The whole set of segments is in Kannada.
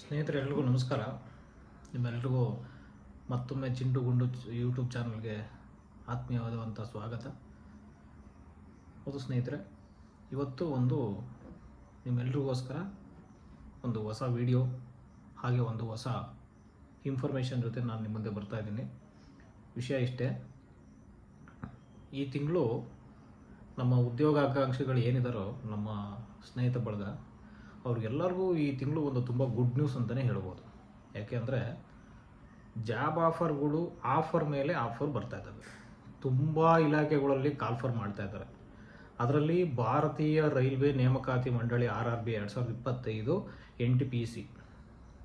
ಸ್ನೇಹಿತರೆಲ್ರಿಗೂ ನಮಸ್ಕಾರ. ನಿಮ್ಮೆಲ್ರಿಗೂ ಮತ್ತೊಮ್ಮೆ ಚಿಂಟು ಗುಂಡು ಯೂಟ್ಯೂಬ್ ಚಾನಲ್ಗೆ ಆತ್ಮೀಯವಾದಂಥ ಸ್ವಾಗತ. ಹೌದು ಸ್ನೇಹಿತರೆ, ಇವತ್ತು ಒಂದು ನಿಮ್ಮೆಲ್ರಿಗೋಸ್ಕರ ಒಂದು ಹೊಸ ವಿಡಿಯೋ, ಹಾಗೆ ಒಂದು ಹೊಸ ಇನ್ಫಾರ್ಮೇಷನ್ ಜೊತೆ ನಾನು ನಿಮ್ಮ ಮುಂದೆ ಬರ್ತಾ ಇದ್ದೀನಿ. ವಿಷಯ ಇಷ್ಟೇ, ಈ ತಿಂಗಳು ನಮ್ಮ ಉದ್ಯೋಗಾಕಾಂಕ್ಷಿಗಳು ಏನಿದಾರೋ ನಮ್ಮ ಸ್ನೇಹಿತ ಬಳಗ ಅವ್ರಿಗೆಲ್ಲರಿಗೂ ಈ ತಿಂಗಳು ಒಂದು ತುಂಬ ಗುಡ್ ನ್ಯೂಸ್ ಅಂತಲೇ ಹೇಳ್ಬೋದು. ಯಾಕೆಂದರೆ ಜಾಬ್ ಆಫರ್ಗಳು ಆಫರ್ ಮೇಲೆ ಆಫರ್ ಬರ್ತಾ ಇದ್ದಾವೆ. ತುಂಬ ಇಲಾಖೆಗಳಲ್ಲಿ ಕಾಲ್ಫರ್ ಮಾಡ್ತಾ ಇದ್ದಾರೆ. ಅದರಲ್ಲಿ ಭಾರತೀಯ ರೈಲ್ವೆ ನೇಮಕಾತಿ ಮಂಡಳಿ ಆರ್ ಆರ್ ಬಿ ಎರಡು ಸಾವಿರದ ಇಪ್ಪತ್ತೈದು N T P C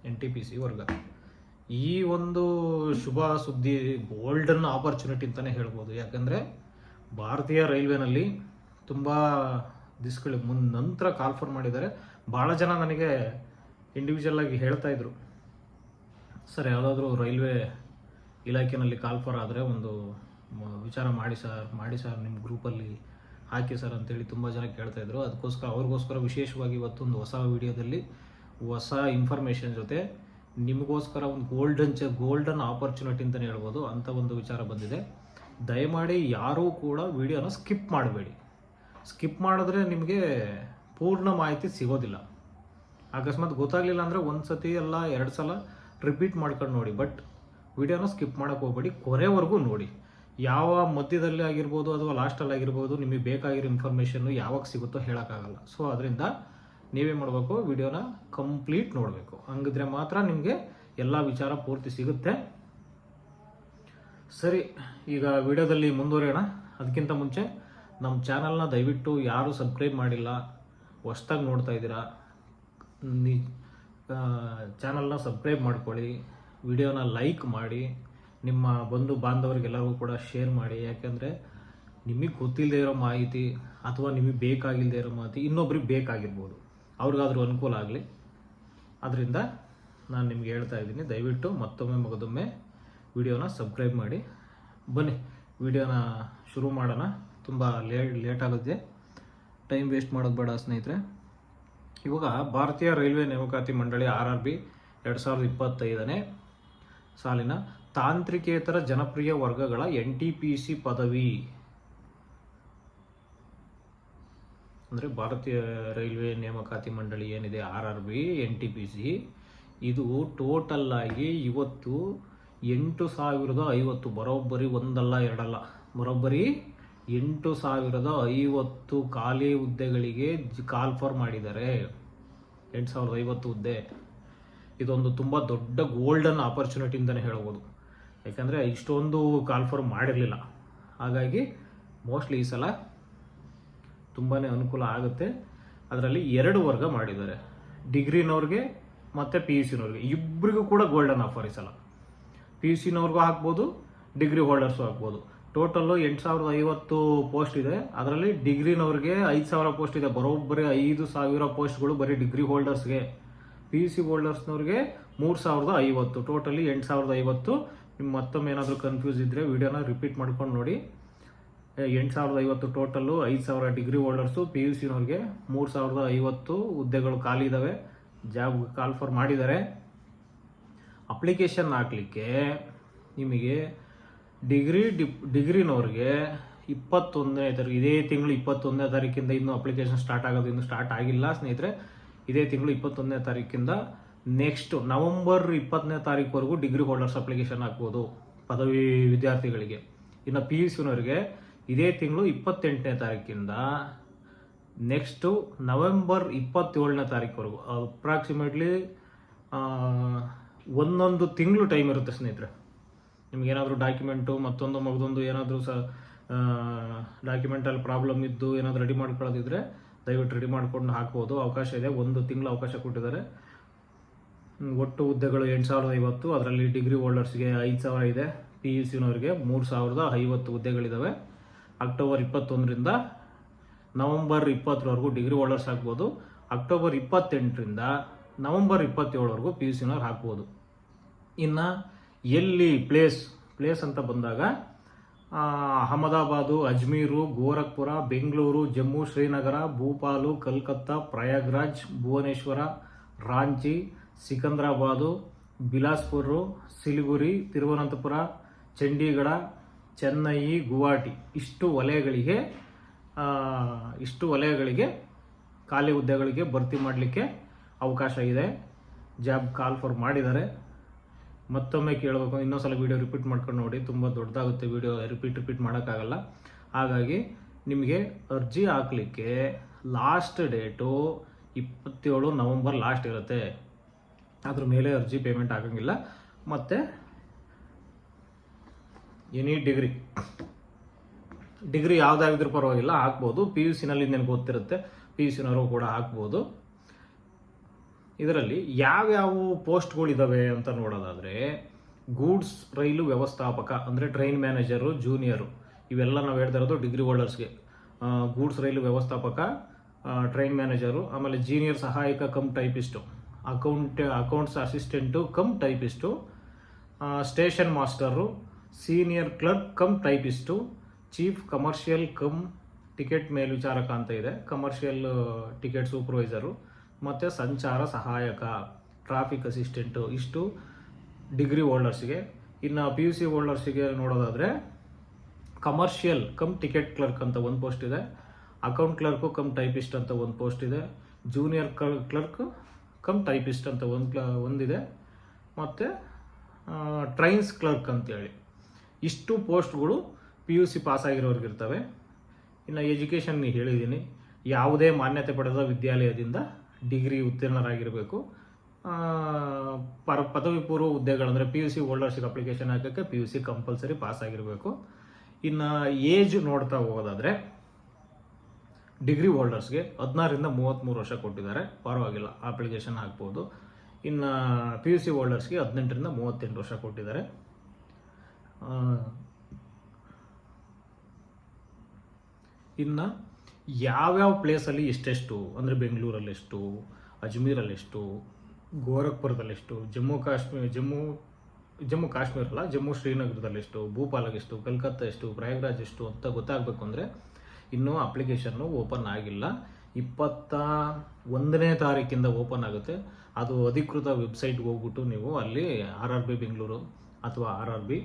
N T P C ವರ್ಗ. ಈ ಒಂದು ಶುಭ ಸುದ್ದಿ ಗೋಲ್ಡನ್ ಆಪರ್ಚುನಿಟಿ ಅಂತಲೇ ಹೇಳ್ಬೋದು. ಯಾಕಂದರೆ, ಭಾರತೀಯ ರೈಲ್ವೆನಲ್ಲಿ ತುಂಬ ದಿಸ್ಗಳಿಗೆ ಮುನ್, ನಂತರ ಕಾಲ್ಫರ್ ಮಾಡಿದ್ದಾರೆ. ಭಾಳ ಜನ ನನಗೆ ಇಂಡಿವಿಜುವಲ್ ಆಗಿ ಹೇಳ್ತಾ ಇದ್ರು. ಸರ್, ಯಾವುದಾದ್ರೂ ರೈಲ್ವೆ ಇಲಾಖೆಯಲ್ಲಿ ಕಾಲ್ಫರ್ ಆದರೆ ಒಂದು ವಿಚಾರ ಮಾಡಿ ಸರ್ ಮಾಡಿ ಸರ್ ನಿಮ್ಮ ಗ್ರೂಪಲ್ಲಿ ಹಾಕಿ ಸರ್ ಅಂತೇಳಿ ತುಂಬ ಜನ ಕೇಳ್ತಾ ಇದ್ರು. ಅದಕ್ಕೋಸ್ಕರ ಅವ್ರಿಗೋಸ್ಕರ ವಿಶೇಷವಾಗಿ ಇವತ್ತೊಂದು ಹೊಸ ವಿಡಿಯೋದಲ್ಲಿ ಹೊಸ ಇನ್ಫಾರ್ಮೇಷನ್ ಜೊತೆ ನಿಮಗೋಸ್ಕರ ಒಂದು ಗೋಲ್ಡನ್ ಚ ಗೋಲ್ಡನ್ ಆಪರ್ಚುನಿಟಿ ಅಂತಲೇ ಹೇಳ್ಬೋದು. ಅಂಥ ಒಂದು ವಿಚಾರ ಬಂದಿದೆ. ದಯಮಾಡಿ ಯಾರೂ ಕೂಡ ವಿಡಿಯೋನ ಸ್ಕಿಪ್ ಮಾಡಬೇಡಿ. ಸ್ಕಿಪ್ ಮಾಡಿದ್ರೆ ನಿಮಗೆ ಪೂರ್ಣ ಮಾಹಿತಿ ಸಿಗೋದಿಲ್ಲ. ಅಕಸ್ಮಾತ್ ಗೊತ್ತಾಗಲಿಲ್ಲ ಅಂದರೆ ಒಂದು ಸತಿ ಎಲ್ಲ ಎರಡು ಸಲ ರಿಪೀಟ್ ಮಾಡ್ಕೊಂಡು ನೋಡಿ. ಬಟ್ ವಿಡಿಯೋನ ಸ್ಕಿಪ್ ಮಾಡೋಕ್ಕೆ ಹೋಗ್ಬೇಡಿ. ಕೊನೆವರೆಗೂ ನೋಡಿ. ಯಾವ ಮಧ್ಯದಲ್ಲಿ ಆಗಿರ್ಬೋದು ಅಥವಾ ಲಾಸ್ಟಲ್ಲಿ ಆಗಿರ್ಬೋದು ನಿಮಗೆ ಬೇಕಾಗಿರೋ ಇನ್ಫಾರ್ಮೇಷನ್ನು ಯಾವಾಗ ಸಿಗುತ್ತೋ ಹೇಳೋಕ್ಕಾಗಲ್ಲ. ಸೊ ಅದರಿಂದ ನೀವೇ ಮಾಡಬೇಕು, ವಿಡಿಯೋನ ಕಂಪ್ಲೀಟ್ ನೋಡಬೇಕು. ಹಂಗಿದ್ರೆ ಮಾತ್ರ ನಿಮಗೆ ಎಲ್ಲ ವಿಚಾರ ಪೂರ್ತಿ ಸಿಗುತ್ತೆ. ಸರಿ, ಈಗ ವಿಡಿಯೋದಲ್ಲಿ ಮುಂದುವರಿಯೋಣ. ಅದಕ್ಕಿಂತ ಮುಂಚೆ ನಮ್ಮ ಚಾನಲ್ನ ದಯವಿಟ್ಟು ಯಾರು ಸಬ್ಸ್ಕ್ರೈಬ್ ಮಾಡಿಲ್ಲ ಹೊಸ್ದಾಗಿ ನೋಡ್ತಾ ಇದ್ದೀರಾ, ನಿ ಚಾನಲ್ನ ಸಬ್ಸ್ಕ್ರೈಬ್ ಮಾಡ್ಕೊಳ್ಳಿ, ವಿಡಿಯೋನ ಲೈಕ್ ಮಾಡಿ, ನಿಮ್ಮ ಬಂಧು ಬಾಂಧವರಿಗೆಲ್ಲರಿಗೂ ಕೂಡ ಶೇರ್ ಮಾಡಿ, ಯಾಕೆಂದರೆ ನಿಮಗೆ ಗೊತ್ತಿಲ್ಲದೆ ಇರೋ ಮಾಹಿತಿ ಅಥವಾ ನಿಮಗೆ ಬೇಕಾಗಿಲ್ಲದೆ ಇರೋ ಮಾಹಿತಿ ಇನ್ನೊಬ್ರಿಗೆ ಬೇಕಾಗಿರ್ಬೋದು. ಅವ್ರಿಗಾದ್ರೂ ಅನುಕೂಲ ಆಗಲಿ. ಅದರಿಂದ ನಾನು ನಿಮ್ಗೆ ಹೇಳ್ತಾ ಇದ್ದೀನಿ, ದಯವಿಟ್ಟು ಮತ್ತೊಮ್ಮೆ ಮಗದೊಮ್ಮೆ ವಿಡಿಯೋನ ಸಬ್ಸ್ಕ್ರೈಬ್ ಮಾಡಿ. ಬನ್ನಿ, ವಿಡಿಯೋನ ಶುರು ಮಾಡೋಣ. ತುಂಬ ಲೇಟ್ ಲೇಟ್ ಆಗುತ್ತೆ. ಟೈಮ್ ವೇಸ್ಟ್ ಮಾಡೋದು ಬೇಡ ಸ್ನೇಹಿತರೆ. ಇವಾಗ ಭಾರತೀಯ ರೈಲ್ವೆ ನೇಮಕಾತಿ ಮಂಡಳಿ ಆರ್ ಆರ್ ಬಿ ಎರಡು ಸಾವಿರದ ಇಪ್ಪತ್ತೈದನೇ ಸಾಲಿನ ತಾಂತ್ರಿಕೇತರ ಜನಪ್ರಿಯ ವರ್ಗಗಳ ಎನ್ ಟಿ ಪಿ ಸಿ ಪದವಿ. ಅಂದರೆ ಭಾರತೀಯ ರೈಲ್ವೆ ನೇಮಕಾತಿ ಮಂಡಳಿ ಏನಿದೆ? R R B N T P C. ಇದು ಟೋಟಲ್ ಆಗಿ ಇವತ್ತು ಎಂಟು ಸಾವಿರದ ಐವತ್ತು, ಬರೋಬ್ಬರಿ ಒಂದಲ್ಲ ಎರಡಲ್ಲ. ಬರೋಬ್ಬರಿ ಎಂಟು ಸಾವಿರದ ಐವತ್ತು ಖಾಲಿ ಹುದ್ದೆಗಳಿಗೆ ಕಾಲ್ ಫಾರ್ ಮಾಡಿದ್ದಾರೆ. ಎಂಟು ಸಾವಿರದ ಐವತ್ತು ಹುದ್ದೆ. ಇದೊಂದು ತುಂಬ ದೊಡ್ಡ ಗೋಲ್ಡನ್ ಆಪರ್ಚುನಿಟಿ ಅಂತಲೇ ಹೇಳ್ಬೋದು. ಯಾಕಂದರೆ ಇಷ್ಟೊಂದು ಕಾಲ್ಫರ್ ಮಾಡಿರಲಿಲ್ಲ. ಹಾಗಾಗಿ ಮೋಸ್ಟ್ಲಿ ಈ ಸಲ ತುಂಬಾ ಅನುಕೂಲ ಆಗುತ್ತೆ. ಅದರಲ್ಲಿ ಎರಡು ವರ್ಗ ಮಾಡಿದ್ದಾರೆ. ಡಿಗ್ರಿನವ್ರಿಗೆ ಮತ್ತು ಪಿ ಯು ಸಿನವ್ರಿಗೆ ಇಬ್ಬರಿಗೂ ಕೂಡ ಗೋಲ್ಡನ್ ಆಫರ್ ಈ ಸಲ. ಪಿ ಯು ಸಿನವ್ರಿಗೂ ಹಾಕ್ಬೋದು, ಡಿಗ್ರಿ ಹೋಲ್ಡರ್ಸು ಹಾಕ್ಬೋದು. ಟೋಟಲ್ಲು ಎಂಟು ಸಾವಿರದ ಐವತ್ತು ಪೋಸ್ಟ್ ಇದೆ. ಅದರಲ್ಲಿ ಡಿಗ್ರಿನವ್ರಿಗೆ ಐದು ಸಾವಿರ ಪೋಸ್ಟ್ ಇದೆ. ಬರೋಬ್ಬರಿ ಐದು ಸಾವಿರ ಪೋಸ್ಟ್ಗಳು ಬರೀ ಡಿಗ್ರಿ ಹೋಲ್ಡರ್ಸ್ಗೆ ಪಿ ಯು ಸಿ ಹೋಲ್ಡರ್ಸ್ನವ್ರಿಗೆ ಮೂರು ಸಾವಿರದ ಐವತ್ತು ಟೋಟಲಿ ಎಂಟು ಸಾವಿರದ ಐವತ್ತು ನಿಮ್ಮ ಮತ್ತೊಮ್ಮೆ ಏನಾದರೂ ಕನ್ಫ್ಯೂಸ್ ಇದ್ದರೆ ವಿಡಿಯೋನ ರಿಪೀಟ್ ಮಾಡ್ಕೊಂಡು ನೋಡಿ. ಎಂಟು ಸಾವಿರದ ಐವತ್ತು ಟೋಟಲ್ಲು ಐದು ಸಾವಿರ ಡಿಗ್ರಿ ಹೋಲ್ಡರ್ಸು ಪಿ ಯು ಸಿನವ್ರಿಗೆ ಮೂರು ಸಾವಿರದ ಐವತ್ತು ಹುದ್ದೆಗಳು ಖಾಲಿ ಇದ್ದಾವೆ ಜಾಬ್ ಕಾಲ್ಫರ್ ಮಾಡಿದ್ದಾರೆ. ಅಪ್ಲಿಕೇಶನ್ ಹಾಕಲಿಕ್ಕೆ ನಿಮಗೆ ಡಿಗ್ರಿ ಡಿಪ್ ಡಿಗ್ರಿನವ್ರಿಗೆ ಇಪ್ಪತ್ತೊಂದನೇ ತಾರೀಕು, ಇದೇ ತಿಂಗಳು ಇಪ್ಪತ್ತೊಂದನೇ ತಾರೀಕಿಂದ ಇನ್ನೂ ಅಪ್ಲಿಕೇಶನ್ ಸ್ಟಾರ್ಟ್ ಆಗೋದು ಇನ್ನೂ ಸ್ಟಾರ್ಟ್ ಆಗಿಲ್ಲ ಸ್ನೇಹಿತರೆ. ಇದೇ ತಿಂಗಳು ಇಪ್ಪತ್ತೊಂದನೇ ತಾರೀಕಿಂದ ನೆಕ್ಸ್ಟ್ ನವಂಬರ್ ಇಪ್ಪತ್ತನೇ ತಾರೀಕುವರೆಗೂ ಡಿಗ್ರಿ ಹೋಲ್ಡರ್ಸ್ ಅಪ್ಲಿಕೇಶನ್ ಹಾಕ್ಬೋದು ಪದವಿ ವಿದ್ಯಾರ್ಥಿಗಳಿಗೆ. ಇನ್ನು ಪಿ ಯು ಸಿನವರಿಗೆ ಇದೇ ತಿಂಗಳು ಇಪ್ಪತ್ತೆಂಟನೇ ತಾರೀಕಿಂದ ನೆಕ್ಸ್ಟು ನವೆಂಬರ್ ಇಪ್ಪತ್ತೇಳನೇ ತಾರೀಕುವರೆಗೂ ಅಪ್ರಾಕ್ಸಿಮೇಟ್ಲಿ ಒಂದೊಂದು ತಿಂಗಳು ಟೈಮ್ ಇರುತ್ತೆ ಸ್ನೇಹಿತರೆ. ನಿಮ್ಗೇನಾದರೂ ಡಾಕ್ಯುಮೆಂಟು ಮತ್ತೊಂದು ಮಗದೊಂದು ಏನಾದರೂ ಸ ಡಾಕ್ಯುಮೆಂಟಲ್ಲಿ ಪ್ರಾಬ್ಲಮ್ ಇದ್ದು ಏನಾದರೂ ರೆಡಿ ಮಾಡ್ಕೊಳ್ಳೋದಿದ್ರೆ ದಯವಿಟ್ಟು ರೆಡಿ ಮಾಡ್ಕೊಂಡು ಹಾಕ್ಬೋದು. ಅವಕಾಶ ಇದೆ. ಒಂದು ತಿಂಗಳು ಅವಕಾಶ ಕೊಟ್ಟಿದ್ದಾರೆ. ಒಟ್ಟು ಹುದ್ದೆಗಳು ಎಂಟು ಸಾವಿರದ ಐವತ್ತು, ಅದರಲ್ಲಿ ಡಿಗ್ರಿ ಹೋಲ್ಡರ್ಸ್ಗೆ ಐದು ಸಾವಿರ ಇದೆ. ಪಿ ಯು ಸಿನವರಿಗೆ ಮೂರು ಸಾವಿರದ ಐವತ್ತು ಹುದ್ದೆಗಳಿದ್ದಾವೆ ಅಕ್ಟೋಬರ್ ಇಪ್ಪತ್ತೊಂದರಿಂದ ನವಂಬರ್ ಇಪ್ಪತ್ತರವರೆಗೂ ಡಿಗ್ರಿ ಹೋಲ್ಡರ್ಸ್ ಹಾಕ್ಬೋದು. ಅಕ್ಟೋಬರ್ ಇಪ್ಪತ್ತೆಂಟರಿಂದ ನವಂಬರ್ ಇಪ್ಪತ್ತೇಳವರೆಗೂ ಪಿ ಯು ಸಿನವ್ರು ಹಾಕ್ಬೋದು. ಇನ್ನು ಎಲ್ಲಿ ಪ್ಲೇಸ್ ಪ್ಲೇಸ್ ಅಂತ ಬಂದಾಗ ಅಹಮದಾಬಾದು, ಅಜ್ಮೀರು, ಗೋರಖ್ಪುರ, ಬೆಂಗಳೂರು, ಜಮ್ಮು, ಶ್ರೀನಗರ, ಭೂಪಾಲು, ಕಲ್ಕತ್ತಾ, ಪ್ರಯಾಗ್ರಾಜ್, ಭುವನೇಶ್ವರ, ರಾಂಚಿ, ಸಿಕಂದ್ರಾಬಾದು, ಬಿಲಾಸ್ಪುರು, ಸಿಲಿಗುರಿ, ತಿರುವನಂತಪುರ, ಚಂಡೀಗಢ, ಚೆನ್ನೈ, ಗುವಾಹಟಿ. ಇಷ್ಟು ವಲಯಗಳಿಗೆ ಇಷ್ಟು ವಲಯಗಳಿಗೆ, ಖಾಲಿ ಹುದ್ದೆಗಳಿಗೆ ಭರ್ತಿ ಮಾಡಲಿಕ್ಕೆ ಅವಕಾಶ ಇದೆ. ಜಾಬ್ ಕಾಲ್ ಫಾರ್ ಮಾಡಿದ್ದಾರೆ. ಮತ್ತೊಮ್ಮೆ ಕೇಳಬೇಕು. ಇನ್ನೊಂದ್ಸಲ ವೀಡಿಯೋ ರಿಪೀಟ್ ಮಾಡ್ಕೊಂಡು ನೋಡಿ. ತುಂಬ ದೊಡ್ಡದಾಗುತ್ತೆ ವೀಡಿಯೋ ರಿಪೀಟ್ ರಿಪೀಟ್ ಮಾಡೋಕ್ಕಾಗಲ್ಲ. ಹಾಗಾಗಿ ನಿಮಗೆ ಅರ್ಜಿ ಹಾಕಲಿಕ್ಕೆ ಲಾಸ್ಟ್ ಡೇಟು ಇಪ್ಪತ್ತೇಳು ನವಂಬರ್ ಲಾಸ್ಟ್ ಇರುತ್ತೆ. ಅದ್ರ ಮೇಲೆ ಅರ್ಜಿ ಪೇಮೆಂಟ್ ಆಗೋಂಗಿಲ್ಲ. ಮತ್ತು ಎನಿ ಡಿಗ್ರಿ ಡಿಗ್ರಿ ಯಾವುದಾಗಿದ್ರೂ ಪರವಾಗಿಲ್ಲ, ಹಾಕ್ಬೋದು. ಪಿ ಯು ಸಿನಲ್ಲಿ ನಿನಗೆ ಗೊತ್ತಿರುತ್ತೆ. ಪಿ ಯು ಸಿನವರು ಕೂಡ ಹಾಕ್ಬೋದು. ಇದರಲ್ಲಿ ಯಾವ್ಯಾವ ಪೋಸ್ಟ್ಗಳಿದ್ದಾವೆ ಅಂತ ನೋಡೋದಾದರೆ, ಗೂಡ್ಸ್ ರೈಲು ವ್ಯವಸ್ಥಾಪಕ, ಅಂದರೆ ಟ್ರೈನ್ ಮ್ಯಾನೇಜರು, ಜೂನಿಯರು, ಇವೆಲ್ಲ ನಾವು ಹೇಳ್ತಾ ಇರೋದು ಡಿಗ್ರಿ ಹೋಲ್ಡರ್ಸ್ಗೆ. ಗೂಡ್ಸ್ ರೈಲು ವ್ಯವಸ್ಥಾಪಕ ಟ್ರೈನ್ ಮ್ಯಾನೇಜರು, ಆಮೇಲೆ ಜೂನಿಯರ್ ಸಹಾಯಕ cum typist, account, accounts assistant cum typist station master, senior clerk cum typist, chief commercial cum ticket ಮೇಲ್ವಿಚಾರಕ ಅಂತ ಇದೆ, ಕಮರ್ಷಿಯಲ್, ಟಿಕೆಟ್ ಸೂಪರ್ವೈಸರು ಮತ್ತು ಸಂಚಾರ ಸಹಾಯಕ ಟ್ರಾಫಿಕ್ ಅಸಿಸ್ಟೆಂಟು ಇಷ್ಟು ಡಿಗ್ರಿ ಹೋಲ್ಡರ್ಸ್ಗೆ ಇನ್ನು ಪಿ ಯು ಸಿ ಹೋಲ್ಡರ್ಸಿಗೆ ನೋಡೋದಾದರೆ ಕಮರ್ಷಿಯಲ್ ಕಮ್ ಟಿಕೆಟ್ ಕ್ಲರ್ಕ್ ಅಂತ ಒಂದು ಪೋಸ್ಟ್ ಇದೆ. ಅಕೌಂಟ್ ಕ್ಲರ್ಕು ಕಮ್ ಟೈಪಿಸ್ಟ್ ಅಂತ ಒಂದು ಪೋಸ್ಟ್ ಇದೆ. ಜೂನಿಯರ್ ಕ್ಲರ್ಕ್ ಕಮ್ ಟೈಪಿಸ್ಟ್ ಅಂತ ಒಂದು ಕ್ಲ ಒಂದಿದೆ. ಮತ್ತು ಟ್ರೈನ್ಸ್ ಕ್ಲರ್ಕ್ ಅಂತೇಳಿ ಇಷ್ಟು ಪೋಸ್ಟ್ಗಳು ಪಿ ಯು ಸಿ ಪಾಸ್ ಆಗಿರೋರ್ಗಿರ್ತವೆ ಇನ್ನು ಎಜುಕೇಷನ್ ಹೇಳಿದ್ದೀನಿ. ಯಾವುದೇ ಮಾನ್ಯತೆ ಪಡೆದ ವಿದ್ಯಾಲಯದಿಂದ ಡಿಗ್ರಿ ಉತ್ತೀರ್ಣರಾಗಿರಬೇಕು. ಪರ, ಪದವಿ ಪೂರ್ವ ಹುದ್ದೆಗಳಂದರೆ P U C holdership application ಹಾಕೋಕ್ಕೆ P U C compulsory pass ಆಗಿರಬೇಕು. ಇನ್ನು ಏಜ್ ನೋಡ್ತಾ ಹೋಗೋದಾದರೆ ಡಿಗ್ರಿ ಹೋಲ್ಡರ್ಸ್ಗೆ ಹದಿನಾರರಿಂದ ಮೂವತ್ತ್ಮೂರು ವರ್ಷ ಕೊಟ್ಟಿದ್ದಾರೆ. ಪರವಾಗಿಲ್ಲ ಅಪ್ಲಿಕೇಶನ್ ಹಾಕ್ಬೋದು. ಇನ್ನು ಪಿ ಯು ಸಿ ಹೋಲ್ಡರ್ಸ್ಗೆ ಹದಿನೆಂಟರಿಂದ ಮೂವತ್ತೆಂಟು ವರ್ಷ ಕೊಟ್ಟಿದ್ದಾರೆ. ಇನ್ನು ಯಾವ್ಯಾವ ಪ್ಲೇಸಲ್ಲಿ ಎಷ್ಟೆಷ್ಟು? ಅಂದರೆ ಬೆಂಗಳೂರಲ್ಲಿ ಎಷ್ಟು? ಅಜ್ಮೀರಲ್ಲಿ ಎಷ್ಟು? ಗೋರಖ್ಪುರದಲ್ಲಿ ಎಷ್ಟು? ಜಮ್ಮು ಕಾಶ್ಮೀರ, ಜಮ್ಮು ಜಮ್ಮು ಕಾಶ್ಮೀರ ಅಲ್ಲ, ಜಮ್ಮು ಶ್ರೀನಗರದಲ್ಲಿ ಎಷ್ಟು? ಭೂಪಾಲಾಗ ಎಷ್ಟು? ಕಲ್ಕತ್ತಾ ಎಷ್ಟು? ಪ್ರಯಾಗ್ರಾಜ್ ಎಷ್ಟು ಅಂತ ಗೊತ್ತಾಗಬೇಕು ಅಂದರೆ ಇನ್ನೂ ಅಪ್ಲಿಕೇಶನ್ನು ಓಪನ್ ಆಗಿಲ್ಲ. ಇಪ್ಪತ್ತ ಒಂದನೇ ತಾರೀಕಿಂದ ಓಪನ್ ಆಗುತ್ತೆ. ಅದು ಅಧಿಕೃತ ವೆಬ್ಸೈಟ್ಗೆ ಹೋಗ್ಬಿಟ್ಟು ನೀವು ಅಲ್ಲಿ ಆರ್ ಆರ್ ಬಿ ಬೆಂಗಳೂರು ಅಥವಾ ಆರ್ ಆರ್ ಬಿ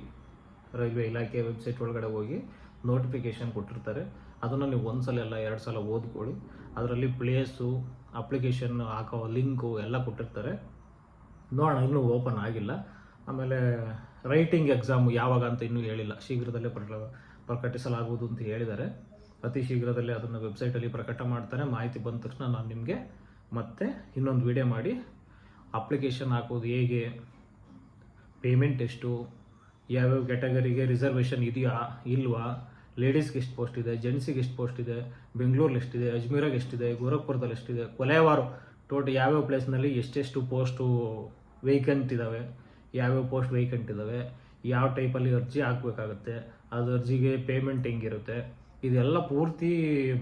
ರೈಲ್ವೆ ಇಲಾಖೆಯ ವೆಬ್ಸೈಟ್ ಒಳಗಡೆ ಹೋಗಿ ನೋಟಿಫಿಕೇಶನ್ ಕೊಟ್ಟಿರ್ತಾರೆ. ಅದನ್ನು ನೀವು ಒಂದು ಸಲ ಎಲ್ಲ ಎರಡು ಸಲ ಓದ್ಕೊಳ್ಳಿ. ಅದರಲ್ಲಿ ಪ್ಲೇಸು ಅಪ್ಲಿಕೇಶನ್ ಹಾಕೋ ಲಿಂಕು ಎಲ್ಲ ಕೊಟ್ಟಿರ್ತಾರೆ. ನೋಡೋಣ, ಇನ್ನೂ ಓಪನ್ ಆಗಿಲ್ಲ. ಆಮೇಲೆ ರೈಟಿಂಗ್ ಎಕ್ಸಾಮ್ ಯಾವಾಗ ಅಂತ ಇನ್ನೂ ಹೇಳಿಲ್ಲ. ಶೀಘ್ರದಲ್ಲೇ ಪ್ರ ಪ್ರಕಟಿಸಲಾಗುವುದು ಅಂತ ಹೇಳಿದ್ದಾರೆ. ಅತಿ ಶೀಘ್ರದಲ್ಲೇ ಅದನ್ನು ವೆಬ್ಸೈಟಲ್ಲಿ ಪ್ರಕಟ ಮಾಡ್ತಾರೆ. ಮಾಹಿತಿ ಬಂದ ತಕ್ಷಣ ನಾನು ನಿಮಗೆ ಮತ್ತೆ ಇನ್ನೊಂದು ವಿಡಿಯೋ ಮಾಡಿ. ಅಪ್ಲಿಕೇಶನ್ ಹಾಕೋದು ಹೇಗೆ? ಪೇಮೆಂಟ್ ಎಷ್ಟು? ಯಾವ್ಯಾವ ಕ್ಯಾಟಗರಿಗೆ ರಿಸರ್ವೇಷನ್ ಇದೆಯಾ, ಇಲ್ವಾ? ಲೇಡೀಸ್ಗೆ ಎಷ್ಟು ಪೋಸ್ಟ್ ಇದೆ ಜೆಂಟ್ಸಿಗೆ ಎಷ್ಟು ಪೋಸ್ಟ್ ಇದೆ, ಬೆಂಗಳೂರಲ್ಲಿ ಎಷ್ಟಿದೆ, ಅಜ್ಮೀರಾಗ ಎಷ್ಟಿದೆ, ಗೋರಖ್ಪುರದಲ್ಲಿ ಎಷ್ಟಿದೆ, ಕೊಲೆವಾರು ಟೋಟಲ್ ಯಾವ್ಯಾವ ಪ್ಲೇಸ್ನಲ್ಲಿ ಎಷ್ಟೆಷ್ಟು ಪೋಸ್ಟು ವೇಕೆಂಟ್ ಇದ್ದಾವೆ ಯಾವ್ಯಾವ ಪೋಸ್ಟ್ ವೇಕೆಂಟ್ ಇದ್ದಾವೆ ಯಾವ ಟೈಪಲ್ಲಿ ಅರ್ಜಿ ಹಾಕಬೇಕಾಗುತ್ತೆ, ಅದು ಅರ್ಜಿಗೆ ಪೇಮೆಂಟ್ ಹೆಂಗಿರುತ್ತೆ, ಇದೆಲ್ಲ ಪೂರ್ತಿ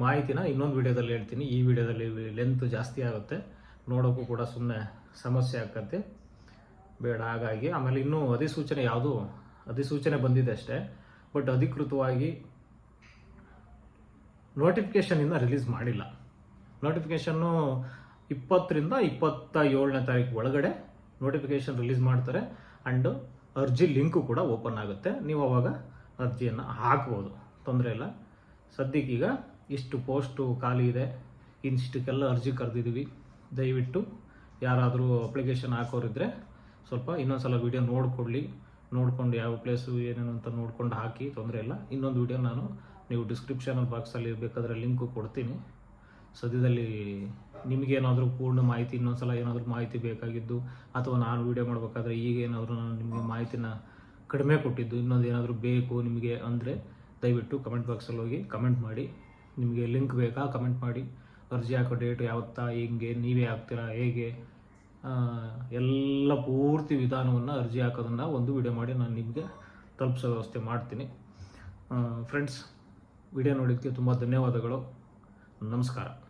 ಮಾಹಿತಿನ ಇನ್ನೊಂದು ವಿಡಿಯೋದಲ್ಲಿ ಹೇಳ್ತೀನಿ. ಈ ವಿಡಿಯೋದಲ್ಲಿ ಲೆಂತ್ ಜಾಸ್ತಿ ಆಗುತ್ತೆ. ನೋಡೋಕ್ಕೂ ಕೂಡ ಸುಮ್ಮನೆ ಸಮಸ್ಯೆ ಆಗತ್ತೆ ಬೇಡ, ಹಾಗಾಗಿ ಆಮೇಲೆ ಇನ್ನೂ ಅಧಿಸೂಚನೆ ಯಾವುದು, ಅಧಿಸೂಚನೆ ಬಂದಿದೆ ಅಷ್ಟೇ. ಬಟ್ ಅಧಿಕೃತವಾಗಿ ನೋಟಿಫಿಕೇಷನಿಂದ ರಿಲೀಸ್ ಮಾಡಿಲ್ಲ. ನೋಟಿಫಿಕೇಷನ್ನು ಇಪ್ಪತ್ತರಿಂದ ಇಪ್ಪತ್ತ ಏಳನೇ ತಾರೀಕು ಒಳಗಡೆ ನೋಟಿಫಿಕೇಷನ್ ರಿಲೀಸ್ ಮಾಡ್ತಾರೆ. ಆ್ಯಂಡ್ ಅರ್ಜಿ ಲಿಂಕು ಕೂಡ ಓಪನ್ ಆಗುತ್ತೆ. ನೀವು ಅವಾಗ ಅರ್ಜಿಯನ್ನು ಹಾಕ್ಬೋದು. ತೊಂದರೆ ಇಲ್ಲ. ಸದ್ಯಕ್ಕೀಗ ಇಷ್ಟು ಪೋಸ್ಟು ಖಾಲಿ ಇದೆ. ಇನ್ಸ್ಟಿಕ್ಕೆಲ್ಲ ಅರ್ಜಿ ಕರೆದಿದ್ದೀವಿ. ದಯವಿಟ್ಟು ಯಾರಾದರೂ ಅಪ್ಲಿಕೇಶನ್ ಹಾಕೋರಿದ್ರೆ ಸ್ವಲ್ಪ ಇನ್ನೊಂದು ಸಲ ವೀಡಿಯೋ ನೋಡಿಕೊಳ್ಳಿ. ನೋಡ್ಕೊಂಡು ಯಾವ ಪ್ಲೇಸು ಏನೇನು ಅಂತ ನೋಡ್ಕೊಂಡು ಹಾಕಿ ತೊಂದರೆ ಇಲ್ಲ. ಇನ್ನೊಂದು ವೀಡಿಯೋ ನಾನು ನೀವು ಡಿಸ್ಕ್ರಿಪ್ಷನ್ ಬಾಕ್ಸಲ್ಲಿ ಬೇಕಾದರೆ ಲಿಂಕು ಕೊಡ್ತೀನಿ. ಸದ್ಯದಲ್ಲಿ ನಿಮಗೇನಾದರೂ ಪೂರ್ಣ ಮಾಹಿತಿ ಇನ್ನೊಂದು ಸಲ ಏನಾದರೂ ಮಾಹಿತಿ ಬೇಕಾಗಿದ್ದು, ಅಥವಾ ನಾನು ವೀಡಿಯೋ ಮಾಡಬೇಕಾದ್ರೆ ಈಗ ಏನಾದರೂ ನಾನು ನಿಮಗೆ ಮಾಹಿತಿನ ಕಡಿಮೆ ಕೊಟ್ಟಿದ್ದು, ಇನ್ನೊಂದು ಏನಾದರೂ ಬೇಕು ನಿಮಗೆ ಅಂದರೆ ದಯವಿಟ್ಟು ಕಮೆಂಟ್ ಬಾಕ್ಸಲ್ಲಿ ಹೋಗಿ ಕಮೆಂಟ್ ಮಾಡಿ. ನಿಮಗೆ ಲಿಂಕ್ ಬೇಕಾ ಕಮೆಂಟ್ ಮಾಡಿ. ಅರ್ಜಿ ಹಾಕೋ ಡೇಟ್ ಯಾವತ್ತಾ, ಹೆಂಗೆ, ನೀವೇ ಹಾಕ್ತೀರಾ, ಹೇಗೆ ಎಲ್ಲ ಪೂರ್ತಿ ವಿಧಾನವನ್ನು ಅರ್ಜಿ ಹಾಕೋದನ್ನು ಒಂದು ವಿಡಿಯೋ ಮಾಡಿ ನಾನು ನಿಮಗೆ ತಲುಪಿಸೋ ವ್ಯವಸ್ಥೆ ಮಾಡ್ತೀನಿ. ಫ್ರೆಂಡ್ಸ್ ವಿಡಿಯೋ ನೋಡಿದ್ದಕ್ಕೆ ತುಂಬ ಧನ್ಯವಾದಗಳು. ನಮಸ್ಕಾರ.